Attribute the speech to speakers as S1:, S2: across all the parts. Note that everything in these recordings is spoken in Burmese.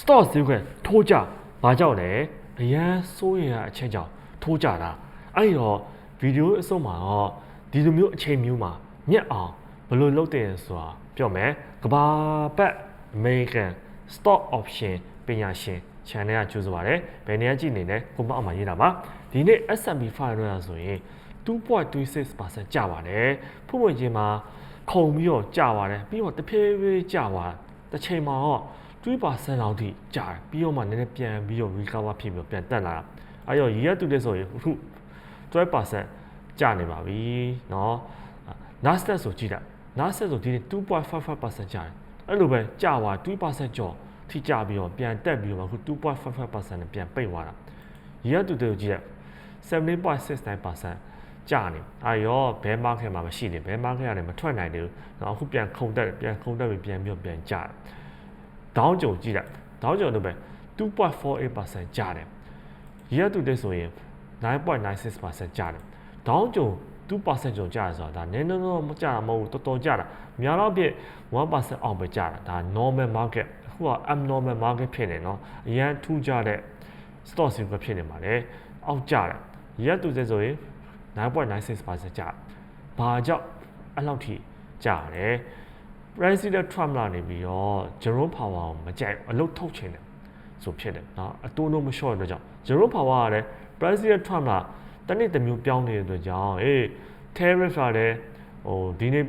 S1: stock ဈေးကွက်ထိုးကြဘာကြောင့်လဲအရန်စိုးရင်အချင်းကြောင့်ထိုးကြတာအဲ့ဒီတော့ဗီဒီယိုအစုံမှာတော့ဒီလိုမျိုးအချိန်မျိုးမှာမြက်အောင်ဘယ်လိုလုပ်တယ်ဆိုတာပြောမယ်ကဘာပတ် American stock option ပညာရှင် channel ကကြိုးစားပါတယ်ဘယ်နေရာကြည့်နေလဲကိုမအောင်မှာရေးတာပါဒီနေ့ S&P 500ဆိုရင်2.26%ကျပါတယ်ဖွင့်ဖွင့်ချင်းမှာခုံပြီးတော့ကျပါတယ်ပြီးတော့တဖြည်းဖြည်းကျသွားတစ်ချိန်မှာတော့ 3%လောက်ထိကျတယ်ပြီးတော့မှနည်းနည်းပြန်ပြီးတော့ recover ဖြစ်ပြီးတော့ပြန်တက်လာတာအဲ့တော့ year to date ဆိုရင်အခု12%ကျနေပါပြီเนาะ Nasdaq ဆိုကြည့်တာ Nasdaq ဆိုဒီနေ့2.55%ကျတယ်အဲ့လိုပဲကျသွား2%ကျော်ထိကျပြီးတော့ပြန်တက်ပြီးတော့အခု2.55%နဲ့ပြန်ပိတ်သွားတာ year to date ကိုကြည့်ရ17.69%ကျနေအာရောဘဲ market မှာမရှိနေဘဲ market ကနေမထွက်နိုင်သေးဘူးเนาะအခုပြန်ခုန်တက်တယ်ပြန်ခုန်တက်ပြီးပြန်ပြီးတော့ပြန်ကျတယ် ဒေါင်းကြုံကြည့်လိုက်ဒေါင်းကြုံတော့ပဲ2.48%ကျတယ် year to date ဆိုရင်9.96%ကျတယ်ဒေါင်းကြုံ2%ကျော်ကျတယ်ဆိုတာဒါနည်းနည်းတော့မကျတာမဟုတ်ဘူးတော်တော်ကျတာများတော့ပြည့်1%အောက်ပဲကျတာဒါ normal market အခုက abnormal market ဖြစ်နေနော်အရန်ထူးကြတဲ့ stock စီကဖြစ်နေပါလေအောက်ကျတယ် year to date ဆိုရင်9.96%ကျတယ်ဘာကြောင့်အဲ့လောက်ထိကျတယ် President Trump လာနေပြီးတော့ Jerome Powell ကိုမကြိုက်အလုပ်ထုတ်ချင်တယ်ဆိုဖြစ်တယ်နော်အတိုးလုံးမလျှော့တဲ့အတွက်ကြောင့် Jerome Powell ကလည်း President Trump လာတနေ့တစ်မျိုးပြောင်းနေတဲ့အတွက်ကြောင့်အေး tariff ကလည်းဟိုဒီနေ့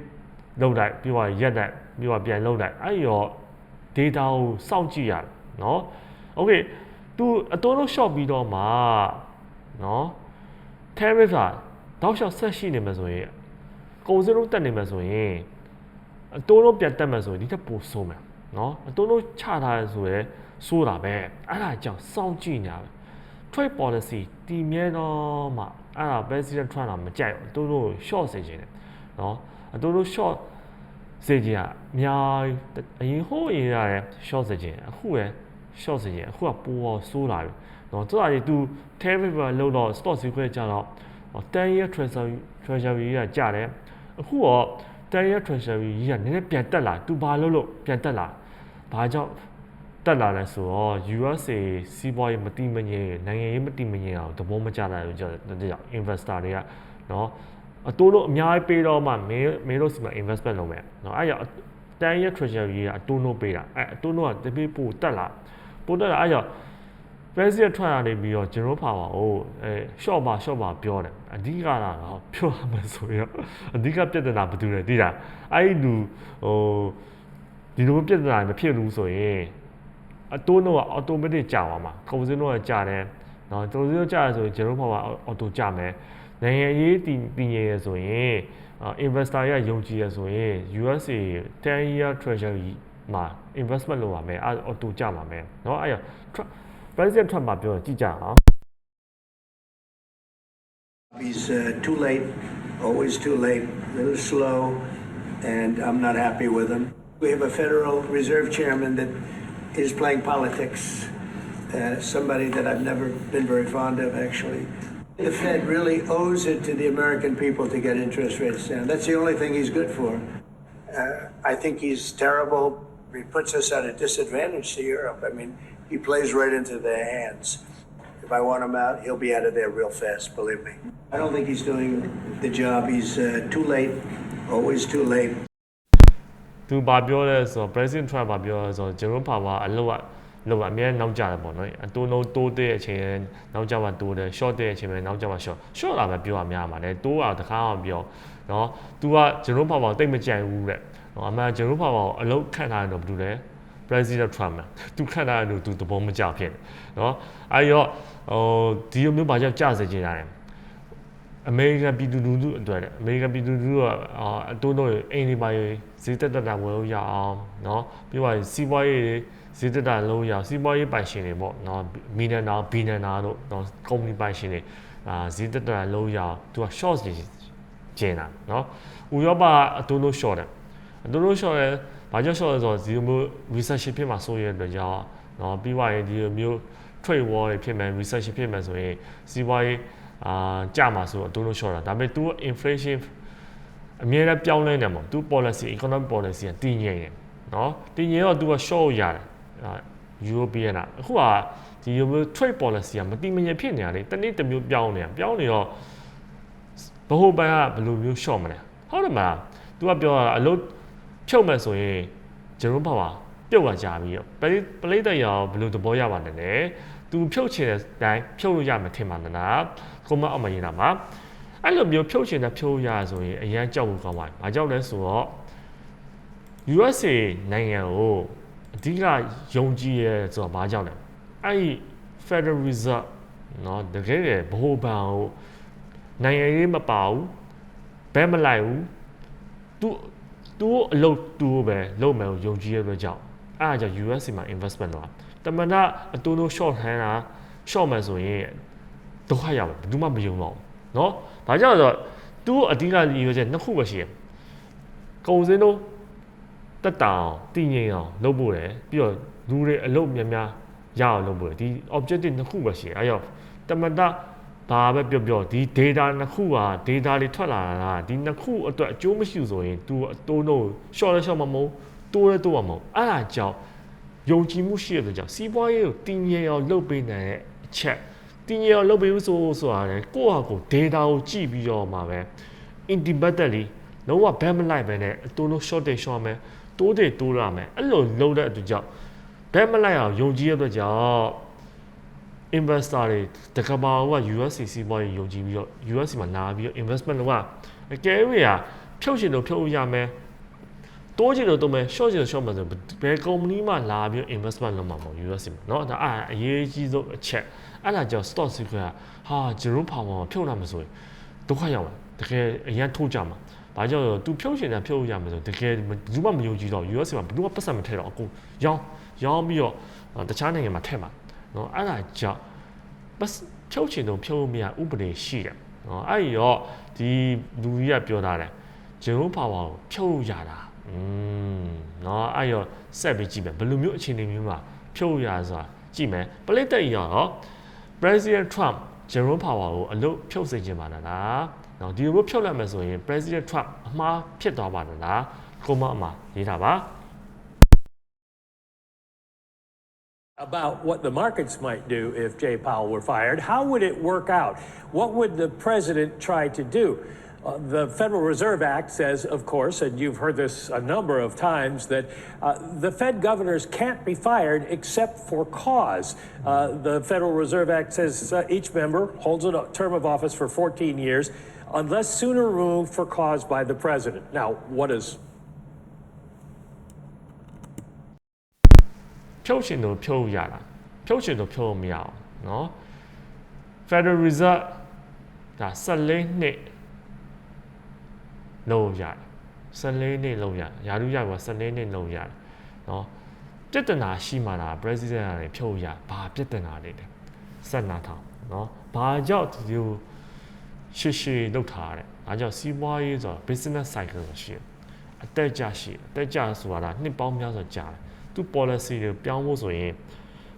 S1: လုံလိုက်ပြီးတော့ရက်လိုက်ပြီးတော့ပြန်လုံလိုက်အဲ့ရော data ကိုစောင့်ကြည့်ရတယ်နော် okay သူအတိုးလုံး short ပြီးတော့မှနော် tariff ကတောက်လျှောက်ဆက်ရှိနေမှာဆိုရင်ကုန်စည်လုံးတက်နေမှာဆိုရင် အတိုးတော့ပြတ်တက်မယ်ဆိုရင်ဒီထက်ပိုဆိုးမယ်နော်အတိုးတော့ချထားရဆိုရယ်ဆိုးတာပဲအဲ့ဒါကြောင့်စောင့်ကြည့်ညာပဲ trade policy တည်မြဲတော့မှအဲ့ဒါ president Trump ကမကြိုက်ဘူးအတိုးတော့ short စေခြင်းတယ်နော်အတိုးတော့ short စေခြင်းကအများအရင်ဟိုးအရင်ရတယ် short စေခြင်းအခုရယ် short စေခြင်းအခုကပိုအောင်ဆိုးလာပြီနော်တော်တော်ကြီး तू terrible လောက်တော့ stock ဈေးခွဲကြတော့10 year treasury treasury ကကြတယ်အခုတော့ Terrier Treasury ကြီးကနည်းနည်းပြန်တက်လာသူဘာလို့လို့ပြန်တက်လာဘာကြောင့်တက်လာလဲဆိုတော့ USA စီးပွားရေးမတိမငြိမ်နိုင်ငံရေးမတိမငြိမ်အောင်သဘောမကျလာလို့ကြောင့် investor တွေကနော်အတိုးလို့အများကြီးပေးတော့မှမင်းမင်းတို့စီမှာ investment လုပ်မယ်နော်အဲ့ရတန်ရ treasury ကအတိုးနှုတ်ပေးတာအဲ့အတိုးနှုတ်ကတပိပို့တက်လာပို့တက်လာအဲ့ကြောင့် pressure ထွက်ရနေပြီးတော့ကျွန်တော်ပါပါအိုးအဲ short ပါ short ပါပြောတယ်အဓိကလာတော့ပြောရမယ်ဆိုရအဓိကပြဿနာဘာတူလဲသိလားအဲ့ဒီလူဟိုဒီလိုပြဿနာမဖြစ်ဘူးဆိုရင်အတိုးတော့ automatic ကြာပါမှာကုန်စင်းတော့ကြာတယ်နော်ကုန်စင်းတော့ကြာတယ်ဆိုရင်ကျွန်တော်ပါပါ auto ကြာမယ်နိုင်ငံရေးတည်တည်ရရဆိုရင် investor ရယုံကြည်ရဆိုရင် USA 10 year treasury မှာ investment လုပ်ပါမယ်အဲ့ auto ကြာပါမယ်နော်အဲ့ President Trump မှာပြောကြည့်ကြအောင်
S2: He's uh, too late, always too late, a little slow, and I'm not happy with him. We have a Federal Reserve Chairman that is playing politics, uh, somebody that I've never been very fond of, actually. The Fed really owes it to the American people to get interest rates down. That's the only thing he's good for. Uh, I think he's terrible. He puts us at a disadvantage to Europe. I mean, he plays right into their hands. If I want him out, he'll be out of there real fast, believe me. I don't think he's doing the job. He's uh, too late, always too late.
S1: သူဘာပြောလဲဆိုတော့ President Trump ဘာပြောလဲဆိုတော့ကျွန်တော်ပါပါအလောက်အလောက်အမြဲနောက်ကျတယ်ပေါ့နော်အတိုးလုံးတိုးတဲ့အချိန်နောက်ကျမှတိုးတယ် short တဲ့အချိန်ပဲနောက်ကျမှ short short လာပဲပြောရများမှာလေတိုးတာတခါမှပြောနော် तू ကကျွန်တော်ပါပါတိတ်မကြိုက်ဘူးတဲ့နော်အမှန်ကျွန်တော်ပါပါအလောက်ခန့်ထားတယ်တော့ဘာလို့လဲ President Trump ကသူခန့်ထားတယ်လို့သူသဘောမကျဖြစ်တယ်နော်အဲ့ရောဟိုဒီလိုမျိုးဘာကြောင့်ကြစေချင်တာလဲ အမေရိကန်ပြည်သူလူထုအတွက်တဲ့အမေရိကန်ပြည်သူလူထုကအတိုးတော့အိမ်တွေပါရေးဈေးတက်တက်တာဝယ်လို့ရအောင်เนาะပြီးတော့စီးပွားရေးဈေးတက်တာလုံးရအောင်စီးပွားရေးပိုင်ရှင်တွေပေါ့เนาะမီလီယံနာဘီလီယံနာတို့เนาะကုမ္ပဏီပိုင်ရှင်တွေအာဈေးတက်တာလုံးရအောင်သူက short ကျင်းတာเนาะဥရောပအတိုးလို့ short တယ်အတိုးလို့ short တယ် ဘာကြောင့် short လဲဆိုတော့ဒီလိုမျိုး recession ဖြစ်မှာစိုးရတဲ့အတွက်ကြောင့်เนาะပြီးသွားရင်ဒီလိုမျိုး trade war တွေဖြစ်မယ် recession ဖြစ်မယ်ဆိုရင်စီးပွားရေးအာကြမှာဆိုတော့အတိုးလို့ short တာဒါပေမဲ့ तू inflation အမြဲတမ်းပြောင်းလဲနေမှာ तू policy economic policy ကတည်ငြိမ်တယ်เนาะတည်ငြိမ်တော့ तू က short ရတယ်အာ European อ่ะအခုကဒီလိုမျိုး trade policy ကမတိမငြိမ်ဖြစ်နေတာလေတနေ့တစ်မျိုးပြောင်းနေတာပြောင်းနေတော့ဘဟိုဘန်ကဘယ်လိုမျိုး short မလဲဟုတ်တယ်မလား तू ကပြောတာအလုပ် ဖြုတ်မှဆိုရင်ဂျေရုံပါပါပြုတ်လာကြပြီးတော့ပလေးပလေးတက်ရောဘယ်လိုသဘောရပါလဲလဲသူဖြုတ်ချင်တဲ့အတိုင်းဖြုတ်လို့ရမှာထင်ပါလားလားကိုမအောင်မရင်တာမှာအဲ့လိုမျိုးဖြုတ်ချင်တာဖြုတ်ရဆိုရင်အရန်ကြောက်ဖို့ကောင်းပါတယ်။ဘာကြောက်လဲဆိုတော့ USA နိုင်ငံကိုအဓိကယုံကြည်ရဲဆိုတော့ဘာကြောက်လဲ။အဲ့ဒီ Federal Reserve နော်တကယ်တည်းဘ ਹੁ ဘန်ကိုနိုင်ငံရေးမပါဘူးဘဲမလိုက်ဘူးသူ သူအလုပ်သူပဲလုပ်မယ်ကိုယုံကြည်ရတဲ့ကြောင့်အဲ့ဒါကြောင့် USA မှာ investment တော့တမနာအတူတူ short hand တာ short မယ်ဆိုရင်ဒုက္ခရောက်တယ်ဘယ်သူမှမယုံတော့ဘူးเนาะဒါကြောင့်ဆိုတော့သူအဓိကရည်ရွယ်ချက်နှစ်ခုပဲရှိတယ်ကုန်စည်တို့ တက်တောင်တည်ငြိမ်အောင်လုပ်ဖို့တယ်ပြီးတော့လူတွေအလုပ်များများရအောင်လုပ်ဖို့တယ်ဒီ objective နှစ်ခုပဲရှိတယ်အဲကြောင့်တမန်တ ဘာပဲပြောပြောဒီ data နှစ်ခုက data တွေထွက်လာတာကဒီနှစ်ခုအတွက်အကျိုးမရှိဘူးဆိုရင် तू အတိုးတော့ short လဲ short မမဟုတ်တိုးလဲတိုးမမဟုတ်အဲ့ဒါကြောင့်ယုံကြည်မှုရှိတဲ့အတွက်ကြောင့်စီးပွားရေးကိုတည်ငြိမ်အောင်လုပ်ပေးနိုင်တဲ့အချက်တည်ငြိမ်အောင်လုပ်ပေးလို့ဆိုဆိုတာလေကိုယ့်ဟာကိုယ် data ကိုကြည့်ပြီးတော့မှပဲ independently လုံးဝဘက်မလိုက်ပဲနဲ့အတူလုံး short day short မယ်တိုးတယ်တိုးရမယ်အဲ့လိုလုံးတဲ့အတွက်ကြောင့်ဘက်မလိုက်အောင်ယုံကြည်ရတဲ့အတွက်ကြောင့် investor တွေတကဘာက USC စီးပွားရေးယုံကြည်ပြီးတော့ USC မှာလာပြီးတော့ investment လုပ်ကအကယ်၍ဟာဖြုတ်ရှင်တော့ဖြုတ်ရမယ်တိုးချင်တော့တိုးမယ် short ချင်တော့ short မယ်ဆိုဘယ် company မှလာပြီး investment လုပ်မှာမဟုတ် USC မှာเนาะဒါအဲ့အရေးကြီးဆုံးအချက်အဲ့ဒါကြောင့် stock secret ကဟာဂျေရုံးဖောင်မှာဖြုတ်လာမှာဆိုရင်ဒုက္ခရောက်မှာတကယ်အရန်ထိုးကြမှာဘာကြောင့်လဲသူဖြုတ်ရှင်တာဖြုတ်ရမယ်ဆိုတကယ်ဘူးမှမယုံကြည်တော့ US မှာဘယ်သူမှပတ်စံမထည့်တော့အကုန်ရောင်းရောင်းပြီးတော့တခြားနိုင်ငံမှာထည့်မှာ နော်အဲ့ဒါကြောင့်ပတ်ချုပ်ချင်တော့ဖြုတ်လို့မရဥပဒေရှိတယ်နော်အဲ့ဒီတော့ဒီလူကြီးကပြောထားတယ်ဂျေရုံပါဝါကိုဖြုတ်လို့ရတာอืมနော်အဲ့တော့ဆက်ပြီးကြည့်မယ်ဘယ်လိုမျိုးအခြေအနေမျိုးမှာဖြုတ်ရဆိုတာကြည့်မယ်ပလိတ်တက်ရော President Trump ဂျေရုံပါဝါကိုအလုတ်ဖြုတ်စေချင်ပါလားနော်ဒီလိုမျိုးဖြုတ်လိုက်မယ်ဆိုရင် President Trump အမှားဖြစ်သွားပါလားကိုမအမှားရေးတာပါ
S3: about what the markets might do if Jay Powell were fired. How would it work out? What would the president try to do? Uh, the Federal Reserve Act says, of course, and you've heard this a number of times, that uh, the Fed governors can't be fired except for cause. Uh, the Federal Reserve Act says uh, each member holds a term of office for 14 years unless sooner removed for cause by the president. Now, what is
S1: ဖြုတ်ရှင်တော့ဖြုတ်ရတာဖြုတ်ရှင်တော့ဖြုတ်မရအောင်เนาะ Federal Reserve ဒါ14နှစ်လုံးရတယ်14နှစ်လုံးရရာထူးရက14နှစ်လုံးရတယ်เนาะပြဿနာရှိမှလား president ကနေဖြုတ်ရဘာပြဿနာတွေလဲဆက်နာထောင်เนาะဘာကြောင့်ဒီလိုရှေ့ရှေ့လောက်ထားရတယ်။ဒါကြောင့်စီးပွားရေးဆိုတော့ business cycle ဆိုရှိတယ်။အတက်ကြရှိတယ်။အတက်ကြဆိုတာကနှစ်ပေါင်းများစွာကြာတယ်။ तू policy တွေပြောင်းဖို့ဆိုရင်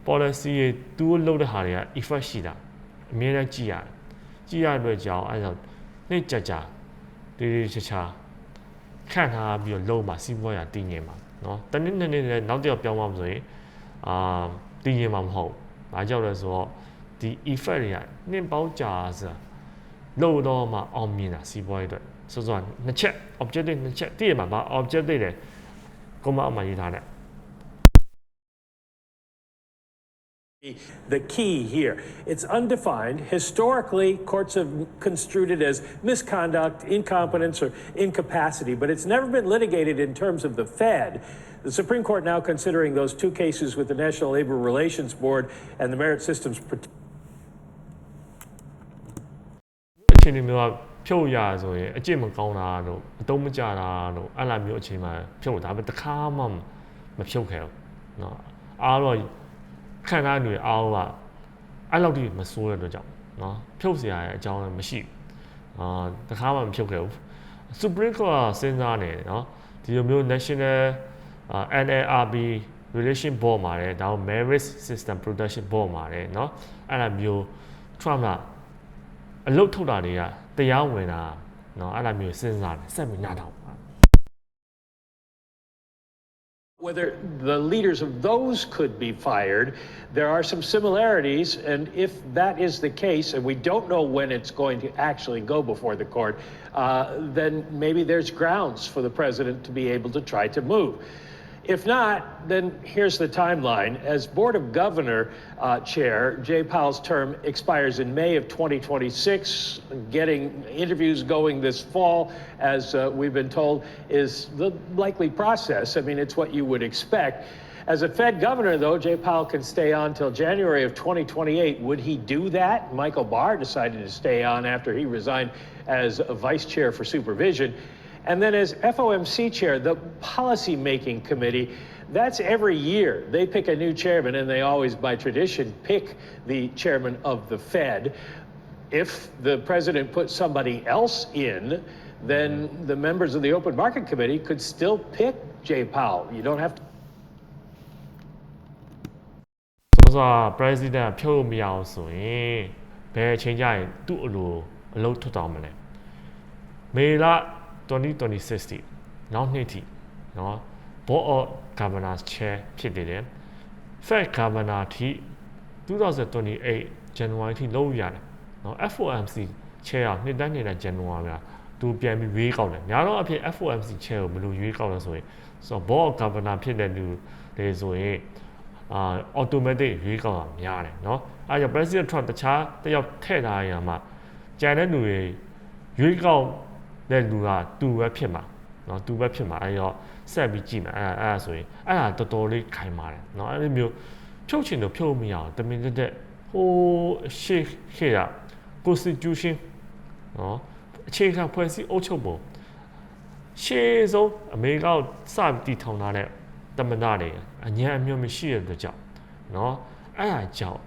S1: policy တွေ तू လုပ်တဲ့ဟာတွေက effect ရှိတာအများကြီးကြည့်ရတယ်။ကြည့်ရတဲ့အတွက်ကြောင့်အဲဒါနှစ်ကြကြတေးသေးချာချာခန့်ထားပြီးတော့လုံးမှာစီးပွားရေးတည်ငြိမ်မှာเนาะတနည်းနည်းနဲ့နောက်တစ်ယောက်ပြောင်းသွားမှာဆိုရင်အာတည်ငြိမ်မှာမဟုတ်။ဘာကြောင့်လဲဆိုတော့ဒီ effect တွေကနှစ်ပေါင်းကြာဆိုတာ လို့တော့မှအောင်မြင်တာစီးပွားရေးအတွက်ဆိုဆိုနှစ်ချက် objective နှစ်ချက်တည့်ရမှာဗာ objective တယ်ကိုမအမှရေးထားတ
S3: the key here. It's undefined. Historically, courts have construed it as misconduct, incompetence, or incapacity, but it's never been litigated in terms of the Fed. The Supreme Court now considering those two cases with the National Labor Relations Board and the Merit Systems Protection.
S1: အချိန်တွေမျိုးကဖြုတ်ရဆိုရင်အကျင့်မကောင်းတာတို့အတုံးမကြတာတို့အဲ့လိုမျိုးအချိန်မှာဖြုတ်ဒါပေမဲ့တစ်ခါမှမဖြုတ်ခဲ့ဘူးเนาะအားတော့ ခံစားနေအားကအဲ့လောက်ထိမစိုးတဲ့အတွက်ကြောင့်เนาะဖြုတ်เสียရတဲ့အကြောင်းလည်းမရှိဘူးအာတစ်ခါမှမဖြုတ်ခဲ့ဘူး Supreme Court ကစဉ်းစားနေတယ်เนาะဒီလိုမျိုး National NLRB relation board မှာလည်းဒါကို merit system protection board မှာလည်းเนาะအဲ့လိုမျိုး Trump ကအလုတ်ထုတ်တာတွေကတရားဝင်တာเนาะအဲ့လိုမျိုးစဉ်းစားတယ်စက်မနာတော့
S3: Whether the leaders of those could be fired, there are some similarities, and if that is the case, and we don't know when it's going to actually go before the court, uh, then maybe there's grounds for the president to be able to try to move. If not, then here's the timeline. As Board of Governor uh, Chair, Jay Powell's term expires in May of 2026. Getting interviews going this fall, as uh, we've been told, is the likely process. I mean, it's what you would expect. As a Fed governor, though, Jay Powell can stay on till January of 2028. Would he do that? Michael Barr decided to stay on after he resigned as a vice chair for supervision. And then as FOMC chair, the policy-making committee, that's every year. They pick a new chairman and they always, by tradition, pick the chairman of the Fed. If the president puts somebody else in, then the members of the open market committee could still pick Jay Powell. You don't have to
S1: ဆိုတော့ president ဖြုတ်လို့မရအောင်ဆိုရင်ဘယ်အချိန်ကျရင်သူ့အလိုအလုပ်ထွက်တော့မလဲမေလ 2026ထိနောက်နှစ်ထိနော် board of governors chair ဖြစ်နေတယ် fed governor ထိ2028 January ထိလုပ်ရတယ်နော် FOMC chair ကနှစ်တိုင်းနေတဲ့ January မှာသူပြန်ပြီးရွေးကောက်တယ်များတော့အဖြစ် FOMC chair ကိုဘယ်လိုရွေးကောက်လဲဆိုရင်ဆိုတော့ board of governor ဖြစ်တဲ့လူတွေဆိုရင်အာ automatic ရွေးကောက်တာများတယ်နော်အဲ့ဒါ president Trump တခြားတယောက်ထည့်ထားရမှာကြံတဲ့လူတွေရွေးကောက် တဲ့လူကသူပဲဖြစ်မှာနော်သူပဲဖြစ်မှာအဲ့တော့ဆက်ပြီးကြည့်မယ်အဲ့အဲ့ဆိုရင်အဲ့ဒါတော်တော်လေးခိုင်ပါတယ်နော်အဲ့ဒီမျိုးဖြုတ်ချင်တော့ဖြုတ်မရအောင်တမင်တက်တက်ဟိုရှေ့ခဲ့ရ constitution နော်အခြေခံဖွဲ့စည်းအုပ်ချုပ်ပုံရှေ့ဆုံးအမေရိကန်စတည်ထောင်လာတဲ့တမန်တော်တွေအញ្ញံအမျိုးမရှိတဲ့အတွက်ကြောင့်နော်အဲ့ဒါကြောင့်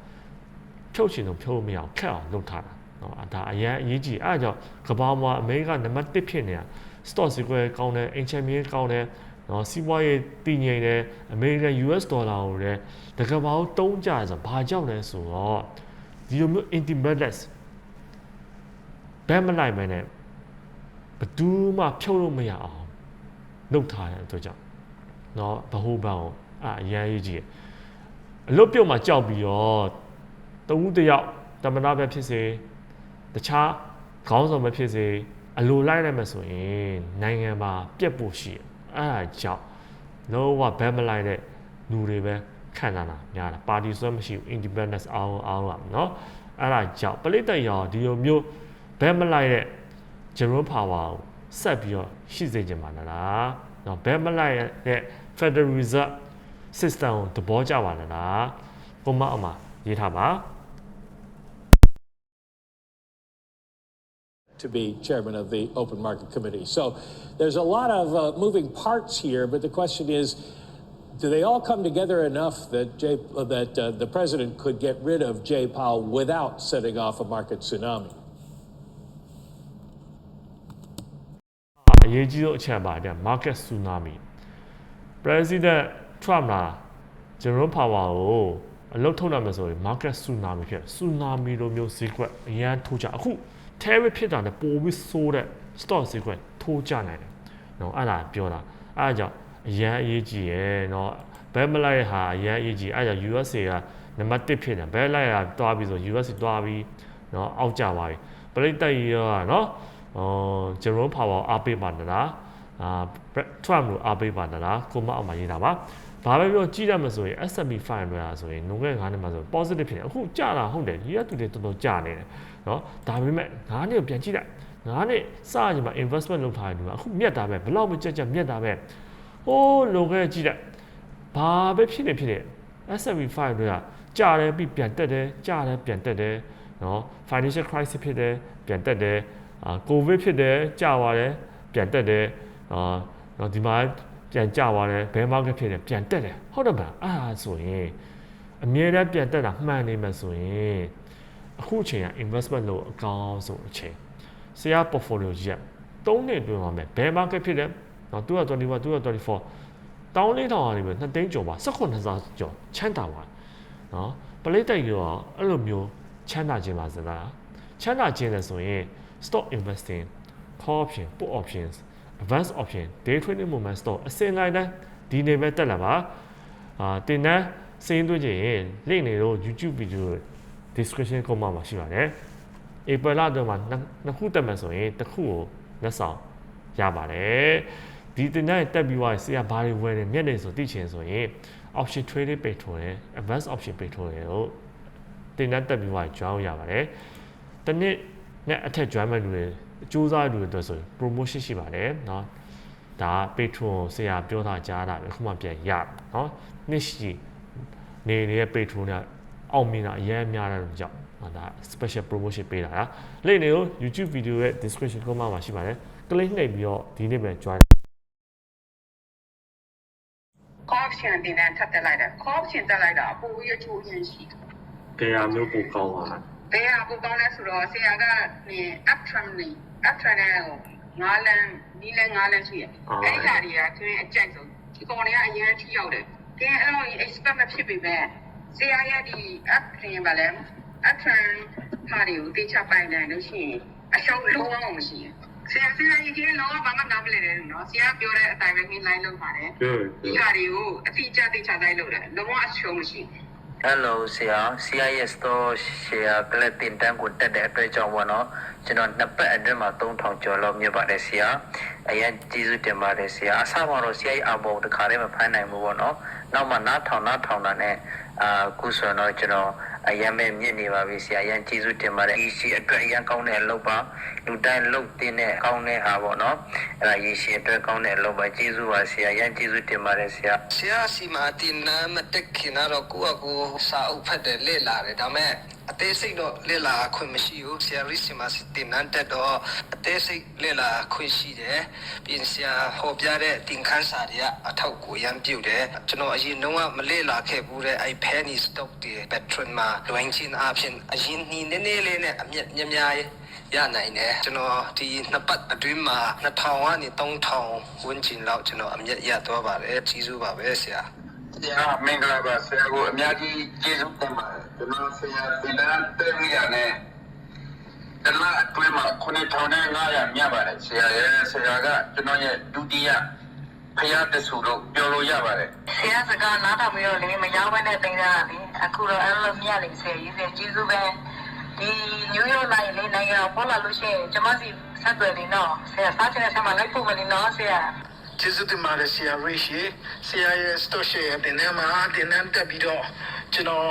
S1: ဖြုတ်ချင်တော့ဖြုတ်မရအောင်ခက်အောင်လုပ်ထားတာ နော်ဒါအရင်အရေးကြီးအဲအကြောင်းကမ္ဘာမှာအမေရိကနံပါတ်1ဖြစ်နေတာ stock ဈေးကွက်ကောင်းတယ်အင်ချမ်မြေကောင်းတယ်နော်စီးပွားရေးတည်ငြိမ်တယ်အမေရိကန် US ဒေါ်လာကိုလည်းတကဘာကိုတုံးကြဆိုဘာကြောင့်လဲဆိုတော့ဒီလိုမျိုး intimate ဘယ်မလိုက်မနဲ့ဘသူမှဖြုတ်လို့မရအောင်လုပ်ထားတဲ့အတွက်ကြောင့်နော်ဘဟုဘန်ကိုအာအရန်ရေးကြီးအလွတ်ပြုတ်မှကြောက်ပြီးတော့တဦးတယောက်တမနာပဲဖြစ်စေ တခြားခေါင်းဆောင်ပဲဖြစ်စေအလိုလိုက်လိုက်မှဆိုရင်နိုင်ငံမှာပြက်ဖို့ရှိတယ်အဲဒါကြောင့်လုံးဝဘဲမလိုက်တဲ့လူတွေပဲခံတာလားများတာပါတီဆွဲမရှိဘူး independence အောင်အောင်လာเนาะအဲ့ဒါကြောင့်ပလိတ်တရောဒီလိုမျိုးဘဲမလိုက်တဲ့ general power ကိုဆက်ပြီးတော့ရှိစေချင်ပါလားเนาะဘဲမလိုက်တဲ့ federal reserve system ကိုသဘောကျပါလားကိုမအမရေးထားပါ
S3: to be chairman of the Open Market Committee. So there's a lot of uh, moving parts here, but the question is, do they all come together enough that Jay, uh, that uh, the president could get rid of Jay Powell without setting off a market tsunami?
S1: အရေးကြီးဆုံးအချက်ပါတဲ့ market tsunami president Trump လာ general power ကိုအလုတ်ထုတ်နိုင်မယ်ဆိုရင် market tsunami ဖြစ် tsunami လိုမျိုးဈေးကွက်အရန်ထိုးကြအခု carry ဖြစ်တာနဲ့ပိုပြီးဆိုးတဲ့ stock sequence ထိုးကြနိုင်တယ်နော်အဲ့ဒါပြောတာအဲ့ဒါကြောင့်အရန်အရေးကြီးရယ်နော်ဘက်မလိုက်ဟာအရန်အရေးကြီးအဲ့ဒါကြောင့် USA ကနံပါတ်1ဖြစ်တယ်ဘက်လိုက်ဟာတွားပြီးဆို USA တွားပြီးနော်အောက်ကျပါပြီပရိသတ်ရောကနော်ဟိုဂျေရုံးပါဝါအားပေးပါနလားအာထရမ်လို့အားပေးပါနလားကိုမအောင်မရေးတာပါ ဘာပဲပြောကြည့်ရမယ်ဆိုရင် S&P 500ရာဆိုရင်လုံခဲ့9နှစ်မှာဆို positive ဖြစ်နေအခုကျလာဟုတ်တယ်ဒီကတူတွေတော်တော်ကျနေတယ်เนาะဒါပေမဲ့9နှစ်ကိုပြန်ကြည့်လိုက်9နှစ်စရမှာ investment လုပ်ထားတယ်ဒီမှာအခုမြတ်တာပဲဘလောက်မကြက်ကြက်မြတ်တာပဲဟိုးလုံခဲ့ကြည့်လိုက်ဘာပဲဖြစ်နေဖြစ်နေ S&P 500တွေကကျတယ်ပြီးပြန်တက်တယ်ကျတယ်ပြန်တက်တယ်เนาะ financial crisis ဖြစ်တယ်ပြန်တက်တယ်အာကိုဗစ်ဖြစ်တယ်ကြာသွားတယ်ပြန်တက်တယ်အာတော့ဒီမှာ ပြန်ကြာသွားတယ်ဘယ်မားကဖြစ်တယ်ပြန်တက်တယ်ဟုတ်တယ်မလားအဲ့ဒါဆိုရင်အမြဲတမ်းပြန်တက်တာမှန်နေမှဆိုရင်အခုအချိန်က investment လို့အကောင်းဆုံးအချိန်ဆရာ portfolio ကြီးက၃နှစ်အတွင်းမှာမယ်ဘယ် market ဖြစ်တယ်နော်221 224တောင်းလေးထောင်ကနေပဲ2သိန်းကျော်ပါ18နှစ်စာကျော်ချမ်းသာပါနော်ပလိတ်တိုက်ရောအဲ့လိုမျိုးချမ်းသာခြင်းပါစလားချမ်းသာခြင်းလည်းဆိုရင် stock investing call option put options advanced option day trading movement stock အစင်လိုက်တိုင်းဒီနေပဲတက်လာပါအာတင်တန်းစင်းသွင်းချင်ရင် link နေတော့ YouTube video description ကောမှာမှာရှိပါတယ်ဧပြီလတော့မှာနှစ်နှစ်ခုတက်မှဆိုရင်တစ်ခုကိုလက်ဆောင်ရပါတယ်ဒီတင်တန်းတက်ပြီးသွားရင်ဆရာဘာတွေဝယ်နေမြက်နေဆိုသိချင်ဆိုရင် option trading page ထိုးတယ် advanced option page ထိုးတယ်လို့တင်တန်းတက်ပြီးသွားရင် join ရပါတယ်တနည်း နဲ့အထက် join မဲ့လူတွေအကျိုးစားလူတွေအတွက်ဆိုရင် promotion ရှိပါတယ်เนาะဒါ Patreon ဆရာပြောတာကြားတာပဲခုမှပြန်ရเนาะနှစ်ရှိနေနေတဲ့ Patreon ကအောင်မြင်တာအများများတဲ့ကြောင့်ဟာဒါ special promotion ပေးတာလားလိမ့်နေကို YouTube video ရဲ့ description comment မှာရှိပါတယ် click နှိပ်ပြီးတော့ဒီနေ့ပဲ join
S4: corruption တင်တဲ့ထပ်တက်လိုက်တာ corruption တက်လိုက်တာအပူရချိုးရင်းရှိတယ်
S1: တရားမျိုးပိုကောင်းပါလား ။
S4: ဘယ်ဟာကိုကောင်းလဲဆိုတော့ဆရာကနေ uptram နေ uptram နဲ့ဟိုငါးလမ်းနီးလမ်းငါးလမ်းရှိရ။အဲ့ဒီဟာတွေကသူအကြိုက်ဆုံးဒီကောင်တွေကအရင်ထိရောက်တယ်။ကဲအဲ့လို expect မဖြစ်ပေမဲ့ဆရာရဲ့ဒီ uptram ပါလဲ uptram ဟာတွေကိုတေချပိုင်တယ်လို့ရှိရင်အရှုံးလုံးဝမရှိဘူး။ဆရာဆရာကြီးကလုံးဝဘာမှနားမလည်တယ်နော်။ဆရာပြောတဲ့အတိုင်းပဲ main line လုပ်ပါတယ်။
S1: ဟုတ်
S4: ဒီဟာတွေကိုအတိအကျသိချတိုင်းလုပ်တယ်လုံးဝအရှုံးမရှိဘူး
S5: Hello ဆရာ CIS တော့ share ကလည်းတင်တန်းကိုတက်တဲ့အတွက်ကြောင့်ပေါ့နော်ကျွန်တော်နှစ်ပတ်အတွင်းမှာ3000ကျော်လောက်မြတ်ပါတယ်ဆရာအရင်ကျေးဇူးတင်ပါတယ်ဆရာအစမှာတော့ CI အဘောတခါတည်းမဖိုင်းနိုင်ဘူးပေါ့နော် နောက်မှနားထောင်နားထောင်တာနဲ့အာခုဆိုတော့ကျွန်တော်အရင်ပဲမြင့်နေပါပြီဆရာအရင်ကျေးဇူးတင်ပါတယ်ဒီရှိအတွက်အရင်ကောင်းတဲ့အလုပ်ပါလူတိုင်းလုပ်တင်တဲ့ကောင်းတဲ့ဟာပေါ့နော်အဲ့ဒါရေရှည်အတွက်ကောင်းတဲ့အလုပ်ပါကျေးဇူးပါဆရာအရင်ကျေးဇူးတင်ပါတယ်ဆရာ
S6: ဆရာစီမာတင်နာမတက်ခင်တော့ကိုယ့်အကိုစာအုပ်ဖတ်တယ်လေ့လာတယ်ဒါပေမဲ့အသေးစိတ်တော့လေ့လာခွင့်မရှိဘူးဆရာရီစီမာတင်နန်းတက်တော့အသေးစိတ်လေ့လာခွင့်ရှိတယ်ပြင်ဆရာဟောပြတဲ့တင်ခန်းစာတွေကအထောက်ကိုရမ်းပြုတ်တယ်ကျွန်တော်အရင်တော့မလေ့လာခဲ့ဘူးတဲ့အဲ penny stock တွေ patron မှာလွင်ချင်းအဖြစ်အရင်နီးနေနေလေးနဲ့အမြက်များများရနိုင်တယ်ကျွန်တော်ဒီနှစ်ပတ်အတွင်းမှာ2000ကနေ3000ဝန်းကျင်လောက်ကျွန်တော်အမြက်ရသွားပါတယ်ကြီးစုပါပဲဆရာ
S7: ဆရာမင်္ဂလာပါဆရာကိုအများကြီးကျေးဇူးတင်ပါတယ်ကျွန်တော်ဆရာဒီလန်တက်ရနဲ့တလားအတွင်းမှာ9500မြတ်ပါတယ်ဆရာရဲ့ဆရာကကျွန်တော်ရဲ့ဒုတိယ ဖယားတဆူလို့ပြောလို့ရပါတယ်
S4: ဆရာစကားနားထောင်ပြီးတော့လေမရောက်ဘဲနဲ့တင်ကြတာလေအခုတော့အဲ့လိုမြတ်လေးဆရာကြီးဆရာကျေးဇူးပဲဒီနယူးယောက်လိုက်လေနိုင်ငံပေါ်လာလို့ရှိရင်ကျမစီဆက်သွယ်နေတော့ဆရာစားချင်တဲ့ဆက်မှာလိုက်ဖို့မနေတော့ဆရာ
S6: ကျေးဇူးတင်ပါတယ်ဆရာရိရှိဆရာရဲ့စတော့ရှယ်တင်နေမှာတင်နေတက်ပြီးတော့ကျွန်တော်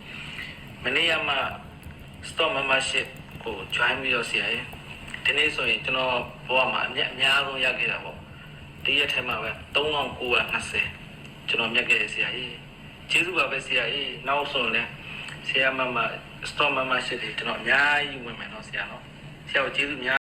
S8: မနေ့ကမှ store membership ကို join ပြီးတော့ဆရာရဲ့ဒီနေ့ဆိုရင်ကျွန်တော်ဘဝမှာအမြတ်အများဆုံးရခဲ့တာပေါ့ဒီရက်ထဲမှာပဲ3920ကျွန်တော်မြတ်ခဲ့တဲ့ဆရာကြီးကျေးဇူးပါပဲဆရာကြီးနောက်ဆိုရင်လည်းဆရာမမ store membership တွေကျွန်တော်အများကြီးဝင်မယ်နော်ဆရာနော်ဆရာကိုကျေးဇူးများ